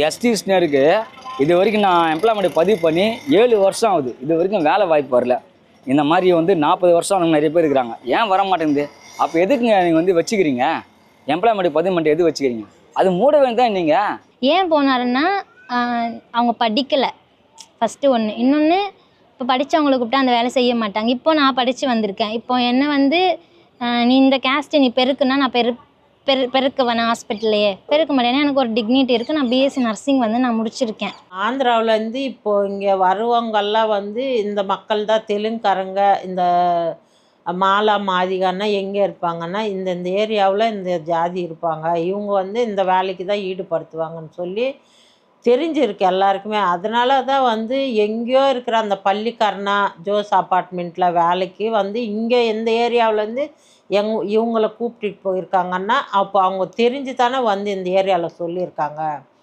எஸ்டிஸ்னருக்கு இது வரைக்கும் நான் எம்ப்ளாய்மெண்ட் பதிவு பண்ணி ஏழு வருஷம் ஆகுது. இது வரைக்கும் வேலை வாய்ப்பு வரல. இந்த மாதிரி வந்து நாற்பது வருஷம் ஆனவங்க நிறைய பேர் இருக்கிறாங்க. ஏன் வர மாட்டேங்குது அப்போ எதுக்குங்க நீங்கள் வந்து வச்சுக்கிறீங்க? எம்ப்ளாய்மெண்ட் பதிவு பண்ணிட்டு எது வச்சுக்கிறீங்க? அது மூட வேண்டியதான் நீங்கள் ஏன் போனாருன்னா அவங்க படிக்கலை. ஃபஸ்ட்டு ஒன்று இன்னொன்று இப்போ படித்தவங்களை கூப்பிட்டா அந்த வேலை செய்ய மாட்டாங்க. இப்போ நான் படித்து வந்திருக்கேன். இப்போ என்ன வந்து நீ இந்த கேஸ்ட்டு நீ பெருக்குன்னா நான் பெரு பெரு பெருக்கு வேணாம் ஹாஸ்பிட்டல்லையே பெருக்க மாட்டேன். எனக்கு ஒரு டிக்னிட்டி இருக்குது நான் பிஎஸ்சி நர்சிங் வந்து நான் முடிச்சிருக்கேன். ஆந்திராவிலேருந்து இப்போ இங்கே வருவங்கெல்லாம் வந்து இந்த மக்கள் தான் தெலுங்குக்காரங்க இந்த மாலா மாதிகான்னா எங்கே இருப்பாங்கன்னா இந்த இந்த ஏரியாவில் இந்த ஜாதி இருப்பாங்க. இவங்க வந்து இந்த வேலைக்கு தான் ஈடுபடுத்துவாங்கன்னு சொல்லி தெரிஞ்சிருக்கு எல்லாருக்குமே. அதனால தான் வந்து எங்கேயோ இருக்கிற அந்த பள்ளிக்கரணா ஜோஸ் அப்பார்ட்மெண்ட்டில் வேலைக்கு வந்து இங்கே இந்த ஏரியாவிலேருந்து எங் இவங்கள கூப்பிட்டுட்டு போயிருக்காங்கன்னா அப்போ அவங்க தெரிஞ்சு தானே வந்து இந்த ஏரியாவில் சொல்லியிருக்காங்க.